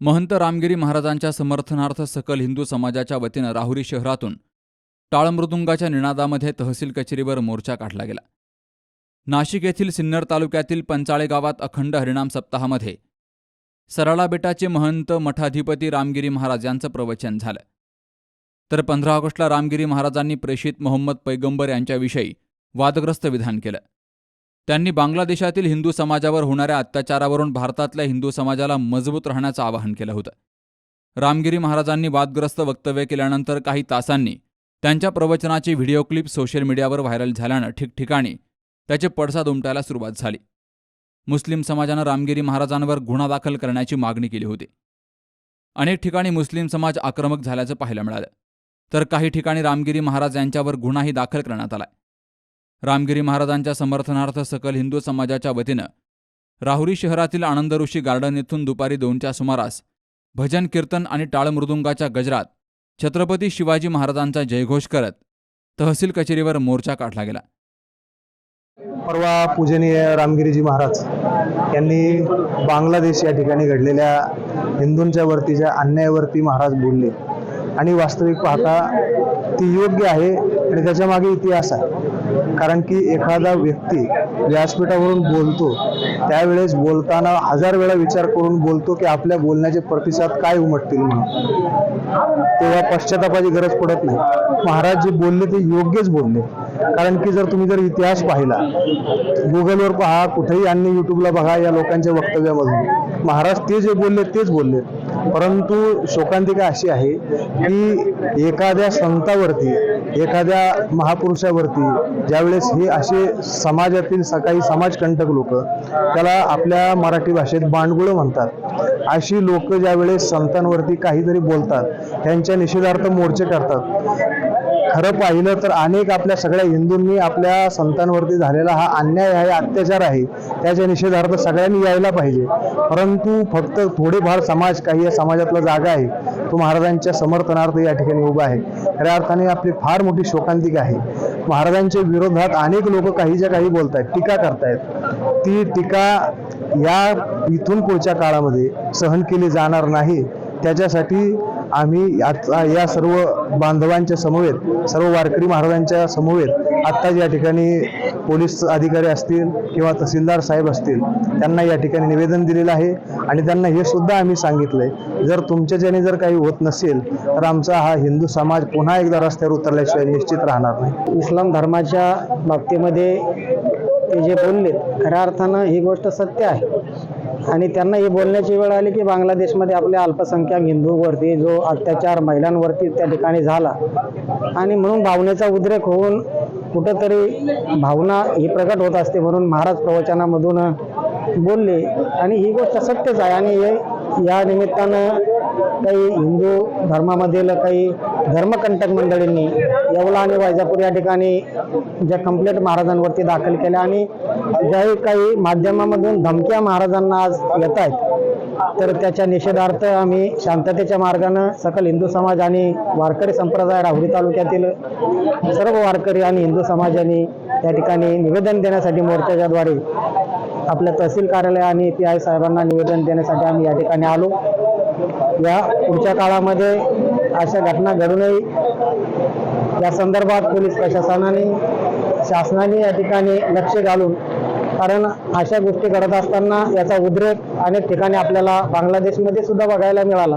महंत रामगिरी महाराजांच्या समर्थनार्थ सकल हिंदू समाजाच्या वतीनं राहुरी शहरातून टाळमृदुंगाच्या निनादामध्ये तहसील कचेरीवर मोर्चा काढला गेला. नाशिक येथील सिन्नर तालुक्यातील पंचाळे गावात अखंड हरिणाम सप्ताहामध्ये सराळा बेटाचे महंत मठाधिपती रामगिरी महाराज यांचं प्रवचन झालं. तर पंधरा ऑगस्टला रामगिरी महाराजांनी प्रेषित मोहम्मद पैगंबर यांच्याविषयी वादग्रस्त विधान केलं. त्यांनी बांगलादेशातील हिंदू समाजावर होणाऱ्या अत्याचारावरून भारतातल्या हिंदू समाजाला मजबूत राहण्याचं आवाहन केलं होतं. रामगिरी महाराजांनी वादग्रस्त वक्तव्य केल्यानंतर काही तासांनी त्यांच्या प्रवचनाची व्हिडिओ क्लिप सोशल मीडियावर व्हायरल झाल्यानं ठिकठिकाणी त्याचे पडसाद उमटायला सुरुवात झाली. मुस्लिम समाजानं रामगिरी महाराजांवर गुन्हा दाखल करण्याची मागणी केली होती. अनेक ठिकाणी मुस्लिम समाज आक्रमक झाल्याचं पाहायला मिळालं. तर काही ठिकाणी रामगिरी महाराज यांच्यावर गुन्हाही दाखल करण्यात आलाय रामगिरी महाराजांच्या समर्थनार्थ सकल हिंदू समाजाच्या वतीनं राहुरी शहरातील आनंद ऋषी गार्डन येथून दुपारी दोनच्या सुमारास भजन कीर्तन आणि टाळमृदुंगाच्या गजरात छत्रपती शिवाजी महाराजांचा जयघोष करत तहसील कचेरीवर मोर्चा काढला गेला. परवा पूजनीय रामगिरीजी महाराज यांनी बांगलादेश या ठिकाणी घडलेल्या हिंदूंच्या वरतीच्या अन्यायावरती महाराज बोलले. आणि वास्तविक पाहता ती योग्य आहे आणि त्याच्यामागे इतिहास आहे. कारण की एखादा व्यक्ती व्यासपीठावरून बोलतो त्यावेळेस बोलताना हजार वेळा विचार करून बोलतो की आपल्या बोलण्याचे प्रतिसाद काय उमटतील म्हणून. तेव्हा पश्चातापाची गरज पडत नाही. महाराज जे बोलले ते योग्यच बोलले. कारण की जर तुम्ही जर इतिहास पाहिला गुगलवर पहा कुठेही आणि युट्यूबला बघा या लोकांच्या वक्तव्यामधून. महाराज ते जे बोलले तेच बोलले. परंतु शोकांतिका अशी आहे की एखाद्या संतावरती एखाद्या महापुरुषावरती ज्यावेळेस हे असे समाजातील सकाळी समाजकंटक लोक त्याला आपल्या मराठी भाषेत बांडगुळं म्हणतात. अशी लोक ज्यावेळेस संतांवरती काहीतरी बोलतात त्यांच्या निषेधार्थ मोर्चे करतात खरं पाहिलं तर अनेक आपल्या सगळ्या हिंदूंनी आपल्या संतांवरती झालेला हा अन्याय आहे अत्याचार आहे त्याच्या निषेधार्थ सगळ्यांनी यायला पाहिजे. परंतु फक्त थोडेफार समाज काही या समाजातला जागा आहे. तो महाराजांच्या समर्थनार्थ या ठिकाणी उभा आहे. खऱ्या अर्थाने आपली फार मोठी शोकांतिका आहे. महाराजांच्या विरोधात अनेक लोक काहीच्या काही बोलत आहेत टीका करतायत. ती टीका या इथून पुढच्या काळामध्ये सहन केली जाणार नाही. त्याच्यासाठी आम्ही आता या सर्व बांधवांच्या समवेत सर्व वारकरी महाराजांच्या समवेत आत्ताच या ठिकाणी पोलीस अधिकारी असतील किंवा तहसीलदार साहेब असतील त्यांना या ठिकाणी निवेदन दिलेलं आहे आणि त्यांना हे सुद्धा आम्ही सांगितलंय. जर तुमच्याच्याने जर काही होत नसेल तर आमचा हा हिंदू समाज पुन्हा एकदा रस्त्यावर उतरल्याशिवाय निश्चित राहणार नाही. इस्लाम धर्माच्या बाबतीमध्ये ते जे बोलले खऱ्या अर्थानं ही गोष्ट सत्य आहे. आणि त्यांना ही बोलण्याची वेळ आली की बांगलादेशमध्ये आपल्या अल्पसंख्याक हिंदूवरती जो अत्याचार महिलांवरती त्या ठिकाणी झाला. आणि म्हणून भावनेचा उद्रेक होऊन कुठंतरी भावना ही प्रकट होत असते म्हणून महाराज प्रवचनामधून बोलले. आणि ही गोष्ट सत्यच आहे आणि हे या निमित्तानं काही हिंदू धर्मामधील काही धर्मकंटक मंडळींनी येवला आणि वैजापूर या ठिकाणी ज्या कंप्लेंट महाराजांवरती दाखल केल्या आणि ज्याही काही माध्यमामधून धमक्या महाराजांना आज येत आहेत तर त्याच्या निषेधार्थ आम्ही शांततेच्या मार्गानं सकल हिंदू समाज आणि वारकरी संप्रदाय राहुरी तालुक्यातील सर्व वारकरी आणि हिंदू समाजाने त्या ठिकाणी निवेदन देण्यासाठी मोर्चाच्याद्वारे आपल्या तहसील कार्यालय आणि पी आय साहेबांना निवेदन देण्यासाठी आम्ही या ठिकाणी आलो. या पुढच्या काळामध्ये अशा घटना घडू नये या संदर्भात पोलीस प्रशासनाने शासनाने या ठिकाणी लक्ष घालून कारण अशा गोष्टी घडत असताना याचा उद्रेक अनेक ठिकाणी आपल्याला बांगलादेशमध्ये सुद्धा बघायला मिळाला.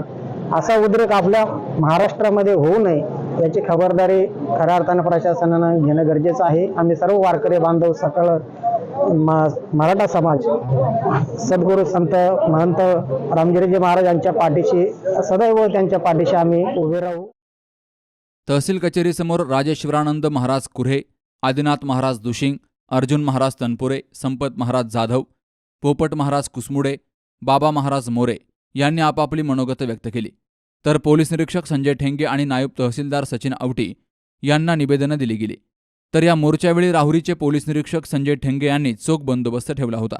असा उद्रेक आपल्या महाराष्ट्रामध्ये होऊ नये याची खबरदारी खऱ्या अर्थानं प्रशासनानं घेणं गरजेचं आहे. आम्ही सर्व वारकरी बांधव सकळ मराठा समाज सद्गुरू संत महंत रामगिरीजी महाराज यांच्या पाठीशी सदैव त्यांच्या पाठीशी आम्ही उभे राहू. तहसील कचेरीसमोर राजेश्वरानंद महाराज कुऱ्हे आदिनाथ महाराज दुशिंग अर्जुन महाराज तनपुरे संपत महाराज जाधव पोपट महाराज कुसमुडे बाबा महाराज मोरे यांनी आपापली मनोगत व्यक्त केली. तर पोलीस निरीक्षक संजय ठेंगे आणि नायब तहसीलदार सचिन आवटी यांना निवेदनं दिली गेली. तर या मोर्चावेळी राहुरीचे पोलीस निरीक्षक संजय ठेंगे यांनी चोख बंदोबस्त ठेवला होता.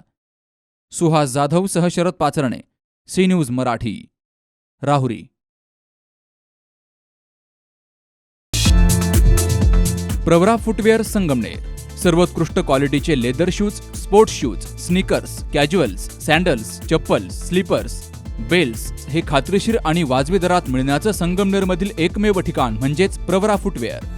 सुहास जाधव सह Sharad Pacharne C news Marathi Rahuri. Pravara footwear Sangamner सर्वोत्कृष्ट क्वालिटीचे leather shoes sports shoes sneakers casuals sandals चप्पल स्लीपर्स बेल्स हे खात्रीशीर आणि वाजवी दरात मिळण्याचं संगमनेरमधील एकमेव ठिकाण म्हणजेच Pravara footwear.